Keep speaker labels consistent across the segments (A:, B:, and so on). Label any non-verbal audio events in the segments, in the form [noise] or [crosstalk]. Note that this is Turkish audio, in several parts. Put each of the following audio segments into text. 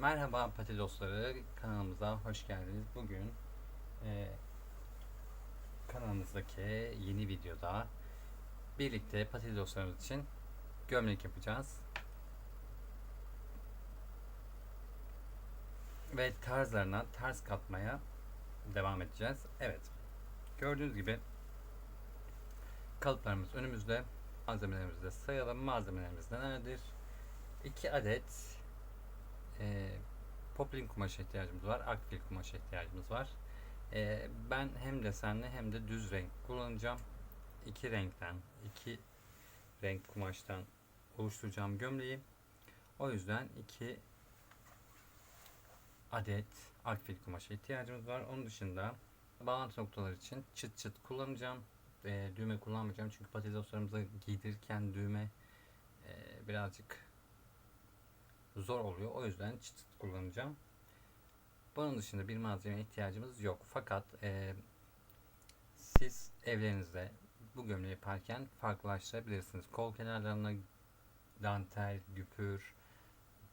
A: Merhaba pati dostları kanalımıza hoş geldiniz. Bugün e, kanalımızdaki yeni videoda birlikte pati dostlarımız için gömlek yapacağız. Ve tarzlarına ters katmaya devam edeceğiz. Evet. Gördüğünüz gibi kalıplarımız önümüzde. Malzemelerimizi de sayalım. Malzemelerimiz nelerdir? 2 adet e, poplin kumaşa ihtiyacımız var. Akbil kumaşa ihtiyacımız var. E, ben hem desenli hem de düz renk kullanacağım. İki renkten, iki renk kumaştan oluşturacağım gömleği. O yüzden iki adet akbil kumaşa ihtiyacımız var. Onun dışında bağlantı noktaları için çıt çıt kullanacağım. E, düğme kullanmayacağım çünkü patateslarımıza giydirirken düğme e, birazcık zor oluyor. O yüzden çıt çıt kullanacağım. Bunun dışında bir malzeme ihtiyacımız yok. Fakat e, siz evlerinizde bu gömleği yaparken farklılaştırabilirsiniz. Kol kenarlarına dantel, güpür,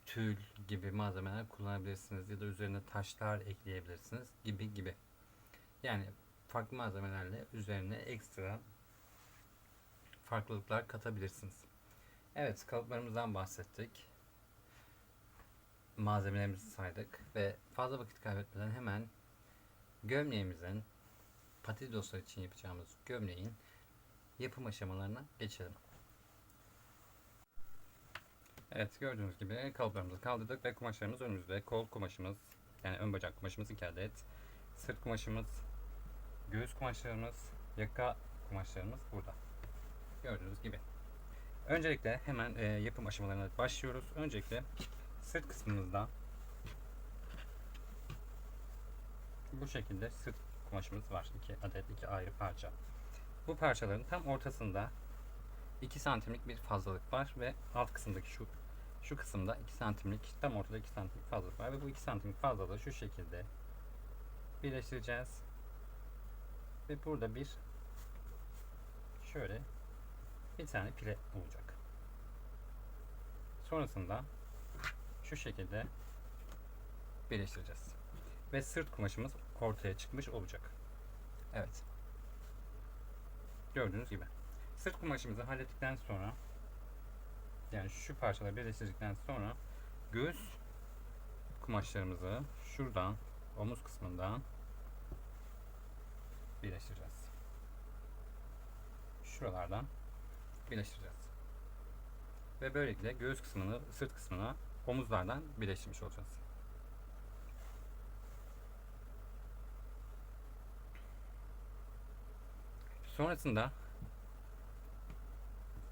A: tül gibi malzemeler kullanabilirsiniz ya da üzerine taşlar ekleyebilirsiniz gibi gibi. Yani farklı malzemelerle üzerine ekstra farklılıklar katabilirsiniz. Evet kalıplarımızdan bahsettik malzemelerimizi saydık ve fazla vakit kaybetmeden hemen gömleğimizin patatoslar için yapacağımız gömleğin yapım aşamalarına geçelim. Evet gördüğünüz gibi kalıplarımızı kaldırdık ve kumaşlarımız önümüzde. Kol kumaşımız yani ön bacak kumaşımız 2 adet. Sırt kumaşımız, göğüs kumaşlarımız, yaka kumaşlarımız burada. Gördüğünüz gibi. Öncelikle hemen e, yapım aşamalarına başlıyoruz. Öncelikle sırt kısmımızda bu şekilde sırt kumaşımız var. iki adet iki ayrı parça. Bu parçaların tam ortasında 2 santimlik bir fazlalık var ve alt kısımdaki şu şu kısımda 2 santimlik tam ortada 2 santimlik fazlalık var ve bu 2 santimlik fazlalığı şu şekilde birleştireceğiz. Ve burada bir şöyle bir tane pile olacak. Sonrasında şu şekilde birleştireceğiz. Ve sırt kumaşımız ortaya çıkmış olacak. Evet. Gördüğünüz gibi. Sırt kumaşımızı hallettikten sonra yani şu parçaları birleştirdikten sonra göğüs kumaşlarımızı şuradan omuz kısmından birleştireceğiz. Şuralardan birleştireceğiz. Ve böylelikle göğüs kısmını sırt kısmına omuzlardan birleştirmiş olacağız. Sonrasında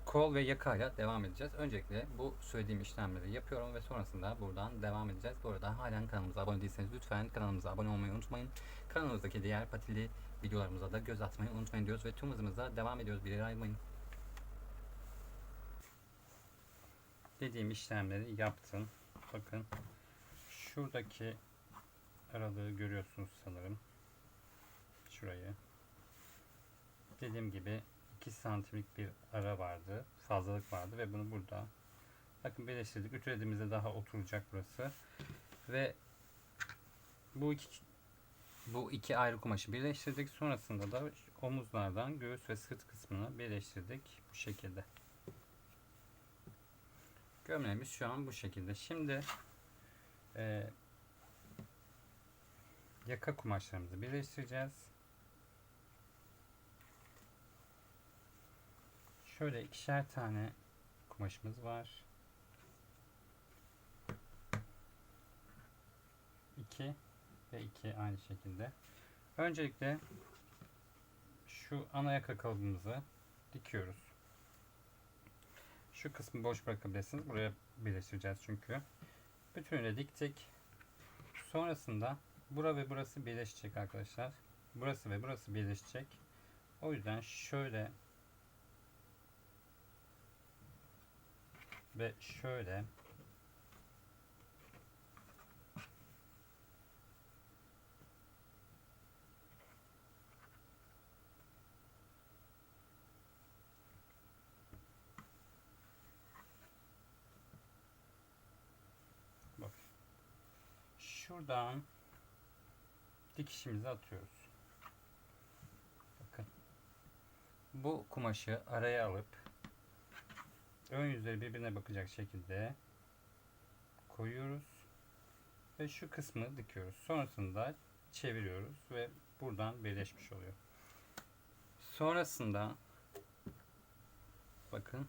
A: kol ve yakayla devam edeceğiz. Öncelikle bu söylediğim işlemleri yapıyorum ve sonrasında buradan devam edeceğiz. Bu arada halen kanalımıza abone değilseniz lütfen kanalımıza abone olmayı unutmayın. Kanalımızdaki diğer patili videolarımıza da göz atmayı unutmayın diyoruz ve tüm hızımızla devam ediyoruz. Bir yere ayrılmayın. Dediğim işlemleri yaptım. Bakın şuradaki aralığı görüyorsunuz sanırım. Şurayı. Dediğim gibi 2 santimlik bir ara vardı. Fazlalık vardı ve bunu burada bakın birleştirdik. Ütülediğimizde daha oturacak burası. Ve bu iki bu iki ayrı kumaşı birleştirdik. Sonrasında da omuzlardan göğüs ve sırt kısmını birleştirdik bu şekilde. Gömleğimiz şu an bu şekilde. Şimdi e, yaka kumaşlarımızı birleştireceğiz. Şöyle ikişer tane kumaşımız var. 2 ve 2 aynı şekilde. Öncelikle şu ana yaka kalıbımızı dikiyoruz. Şu kısmı boş bırakabilirsiniz. Buraya birleştireceğiz çünkü. Bütünüyle diktik. Sonrasında bura ve burası birleşecek arkadaşlar. Burası ve burası birleşecek. O yüzden şöyle ve şöyle şuradan dikişimizi atıyoruz. Bakın. Bu kumaşı araya alıp ön yüzleri birbirine bakacak şekilde koyuyoruz ve şu kısmı dikiyoruz. Sonrasında çeviriyoruz ve buradan birleşmiş oluyor. Sonrasında bakın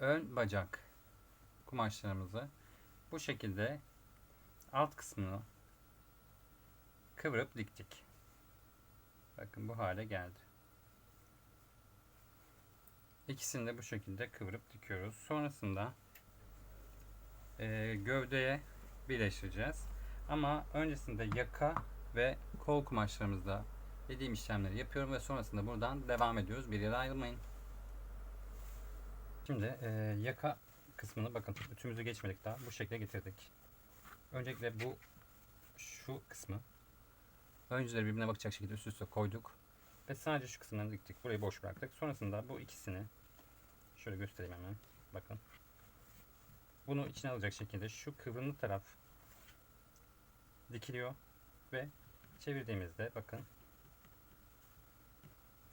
A: ön bacak kumaşlarımızı bu şekilde alt kısmını kıvırıp diktik. Bakın bu hale geldi. İkisini de bu şekilde kıvırıp dikiyoruz. Sonrasında e, gövdeye birleştireceğiz. Ama öncesinde yaka ve kol kumaşlarımızda dediğim işlemleri yapıyorum ve sonrasında buradan devam ediyoruz. Bir yere ayrılmayın. Şimdi e, yaka kısmını bakın ütümüzü geçmedik daha bu şekilde getirdik. Öncelikle bu şu kısmı ön birbirine bakacak şekilde üst üste koyduk. Ve sadece şu kısımlarını diktik. Burayı boş bıraktık. Sonrasında bu ikisini şöyle göstereyim hemen. Bakın. Bunu içine alacak şekilde şu kıvrımlı taraf dikiliyor ve çevirdiğimizde bakın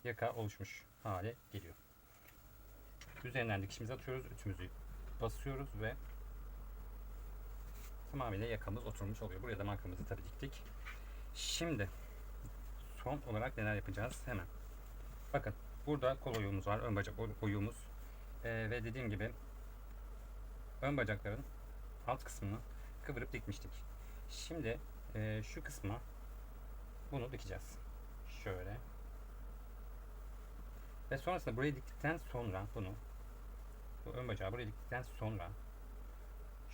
A: yaka oluşmuş hale geliyor. Üzerinden dikişimizi atıyoruz. Ütümüzü basıyoruz ve tamamıyla yakamız oturmuş oluyor. Buraya da markamızı tabii diktik. Şimdi son olarak neler yapacağız? Hemen. Bakın burada kol oyuğumuz var. Ön bacak oyuğumuz. Ee, ve dediğim gibi ön bacakların alt kısmını kıvırıp dikmiştik. Şimdi e, şu kısma bunu dikeceğiz. Şöyle. Ve sonrasında burayı diktikten sonra bunu bu ön bacağı buraya diktikten sonra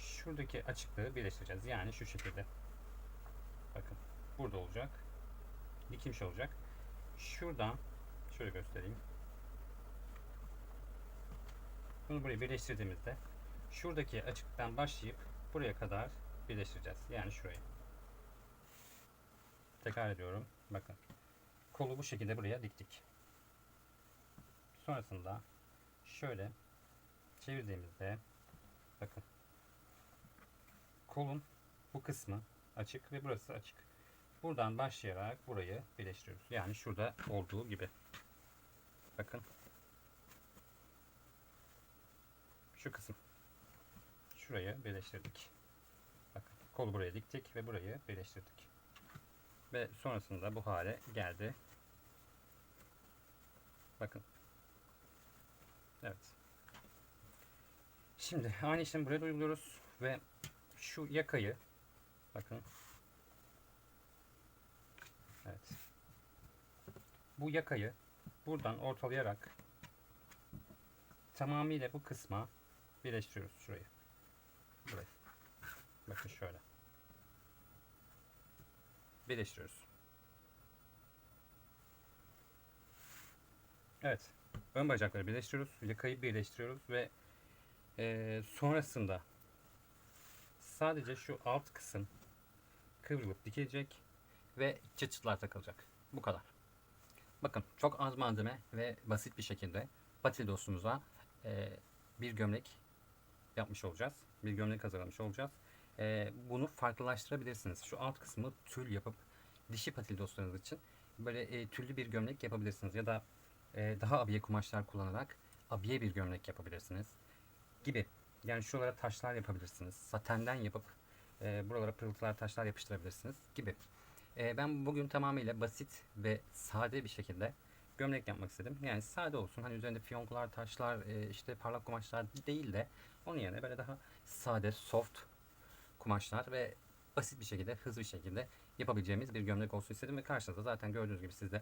A: şuradaki açıklığı birleştireceğiz. Yani şu şekilde. Bakın. Burada olacak. Dikilmiş olacak. Şuradan şöyle göstereyim. Bunu buraya birleştirdiğimizde şuradaki açıklıktan başlayıp buraya kadar birleştireceğiz. Yani şurayı. Tekrar ediyorum. Bakın. Kolu bu şekilde buraya diktik. Sonrasında şöyle çevirdiğimizde bakın kolun bu kısmı açık ve burası açık. Buradan başlayarak burayı birleştiriyoruz. Yani şurada olduğu gibi. Bakın. Şu kısım. Şurayı birleştirdik. Bakın kolu buraya diktik ve burayı birleştirdik. Ve sonrasında bu hale geldi. Bakın. Evet. Şimdi aynı işlemi buraya da uyguluyoruz ve şu yakayı bakın. Evet. Bu yakayı buradan ortalayarak tamamıyla bu kısma birleştiriyoruz şurayı. Burayı. Bakın şöyle. Birleştiriyoruz. Evet. Ön bacakları birleştiriyoruz. Yakayı birleştiriyoruz ve e, sonrasında sadece şu alt kısım kıvrılıp dikilecek ve çıt çıtlar takılacak. Bu kadar. Bakın çok az malzeme ve basit bir şekilde Batil dostumuza e, bir gömlek yapmış olacağız. Bir gömlek hazırlamış olacağız. E, bunu farklılaştırabilirsiniz. Şu alt kısmı tül yapıp dişi patil dostlarınız için böyle e, tüllü bir gömlek yapabilirsiniz. Ya da e, daha abiye kumaşlar kullanarak abiye bir gömlek yapabilirsiniz. Gibi. Yani şuralara taşlar yapabilirsiniz. Satenden yapıp e, buralara pırıltılar taşlar yapıştırabilirsiniz gibi. E, ben bugün tamamıyla basit ve sade bir şekilde gömlek yapmak istedim. Yani sade olsun. Hani üzerinde fiyonkular, taşlar, e, işte parlak kumaşlar değil de onun yerine böyle daha sade, soft kumaşlar ve basit bir şekilde, hızlı bir şekilde yapabileceğimiz bir gömlek olsun istedim ve karşınızda zaten gördüğünüz gibi sizde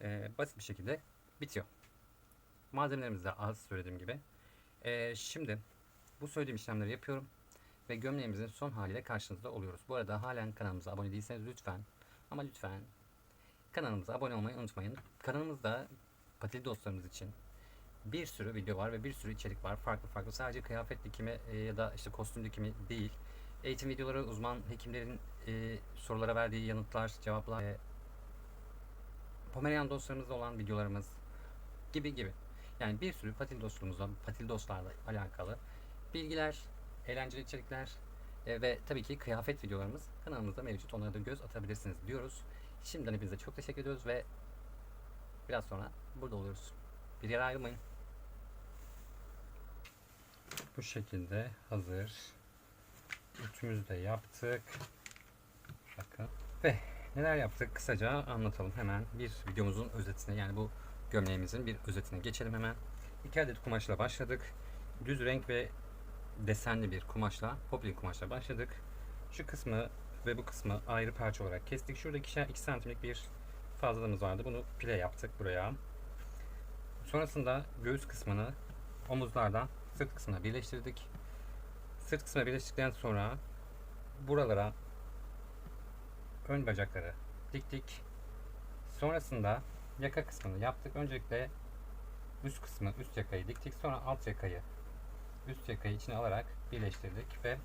A: e, basit bir şekilde bitiyor. Malzemelerimiz de az söylediğim gibi. E, şimdi bu söylediğim işlemleri yapıyorum ve gömleğimizin son haliyle karşınızda oluyoruz. Bu arada halen kanalımıza abone değilseniz lütfen ama lütfen kanalımıza abone olmayı unutmayın. Kanalımızda patili dostlarımız için bir sürü video var ve bir sürü içerik var. Farklı farklı sadece kıyafet dikimi e, ya da işte kostüm dikimi değil. Eğitim videoları, uzman hekimlerin e, sorulara verdiği yanıtlar, cevaplar, e, Pomerian dostlarımızla olan videolarımız gibi gibi. Yani bir sürü patil dostluğumuzla, patil dostlarla alakalı bilgiler, eğlenceli içerikler E, ve tabii ki kıyafet videolarımız kanalımızda mevcut. Onlara da göz atabilirsiniz diyoruz. Şimdiden hepinize çok teşekkür ediyoruz ve biraz sonra burada oluruz. Bir yere ayrılmayın. Bu şekilde hazır. Ütümüzü de yaptık. Bakın. Ve neler yaptık kısaca anlatalım hemen. Bir videomuzun özetine yani bu gömleğimizin bir özetine geçelim hemen. İki adet kumaşla başladık. Düz renk ve desenli bir kumaşla, poplin kumaşla başladık. Şu kısmı ve bu kısmı ayrı parça olarak kestik. Şurada 2 santimlik bir fazlalığımız vardı. Bunu pile yaptık buraya. Sonrasında göğüs kısmını omuzlardan sırt kısmına birleştirdik. Sırt kısmına birleştirdikten sonra buralara ön bacakları diktik. Sonrasında yaka kısmını yaptık. Öncelikle üst kısmı, üst yakayı diktik. Sonra alt yakayı, üst yakayı içine alarak birleştirdik ve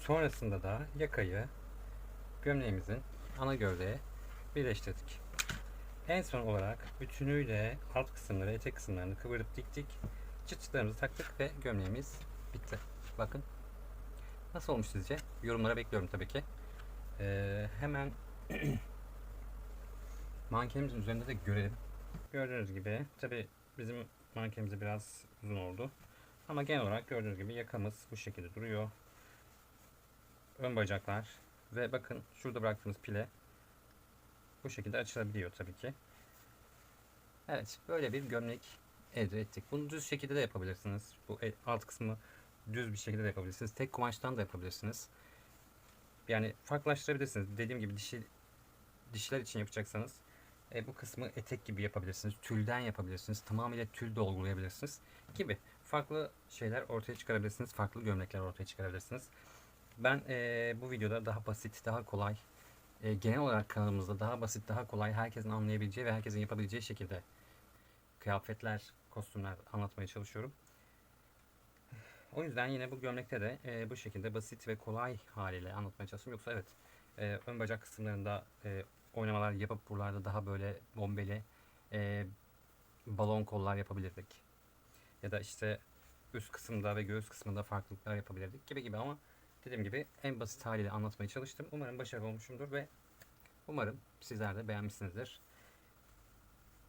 A: sonrasında da yakayı gömleğimizin ana gövdeye birleştirdik. En son olarak bütünüyle alt kısımları, etek kısımlarını kıvırıp diktik. Çıt çıtlarımızı taktık ve gömleğimiz bitti. Bakın. Nasıl olmuş sizce? Yorumlara bekliyorum tabii ki. Ee, hemen [clears throat] mankenimizin üzerinde de görelim. Gördüğünüz gibi tabii bizim mankenimiz biraz uzun oldu. Ama genel olarak gördüğünüz gibi yakamız bu şekilde duruyor. Ön bacaklar ve bakın şurada bıraktığımız pile bu şekilde açılabiliyor tabii ki. Evet böyle bir gömlek elde ettik. Bunu düz şekilde de yapabilirsiniz. Bu alt kısmı düz bir şekilde de yapabilirsiniz. Tek kumaştan da yapabilirsiniz. Yani farklılaştırabilirsiniz. Dediğim gibi dişi dişler için yapacaksanız e, bu kısmı etek gibi yapabilirsiniz. Tülden yapabilirsiniz. Tamamıyla tül dolgulayabilirsiniz gibi. Farklı şeyler ortaya çıkarabilirsiniz. Farklı gömlekler ortaya çıkarabilirsiniz. Ben e, bu videoda daha basit, daha kolay, e, genel olarak kanalımızda daha basit, daha kolay, herkesin anlayabileceği ve herkesin yapabileceği şekilde kıyafetler, kostümler anlatmaya çalışıyorum. O yüzden yine bu gömlekte de e, bu şekilde basit ve kolay haliyle anlatmaya çalışıyorum. Yoksa evet e, ön bacak kısımlarında e, oynamalar yapıp buralarda daha böyle bombeli e, balon kollar yapabilirdik. Ya da işte üst kısımda ve göğüs kısmında farklılıklar yapabilirdik gibi gibi ama dediğim gibi en basit haliyle anlatmaya çalıştım. Umarım başarılı olmuşumdur ve umarım sizler de beğenmişsinizdir.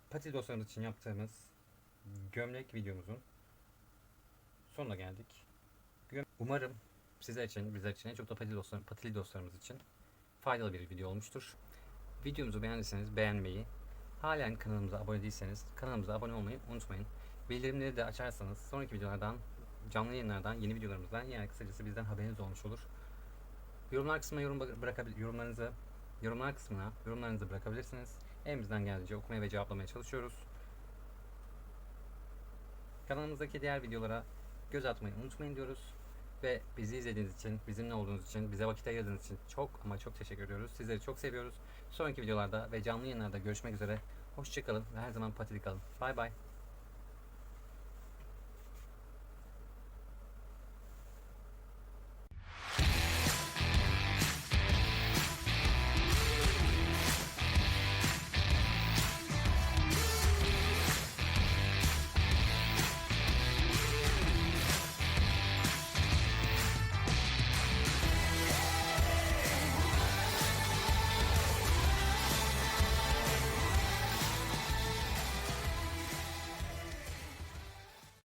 A: Pati dostlarımız için yaptığımız gömlek videomuzun sonuna geldik. Umarım sizler için, bizler için, en çok da patili, dostlar, patili dostlarımız için faydalı bir video olmuştur. Videomuzu beğendiyseniz beğenmeyi, halen kanalımıza abone değilseniz kanalımıza abone olmayı unutmayın. Bildirimleri de açarsanız sonraki videolardan, canlı yayınlardan, yeni videolarımızdan yani kısacası bizden haberiniz olmuş olur. Yorumlar kısmına yorum bırakabil yorumlarınızı yorumlar kısmına yorumlarınızı bırakabilirsiniz. Elimizden geldiğince okumaya ve cevaplamaya çalışıyoruz. Kanalımızdaki diğer videolara göz atmayı unutmayın diyoruz. Ve bizi izlediğiniz için, bizimle olduğunuz için, bize vakit ayırdığınız için çok ama çok teşekkür ediyoruz. Sizleri çok seviyoruz. Sonraki videolarda ve canlı yayınlarda görüşmek üzere. Hoşçakalın ve her zaman patili kalın. Bay bay.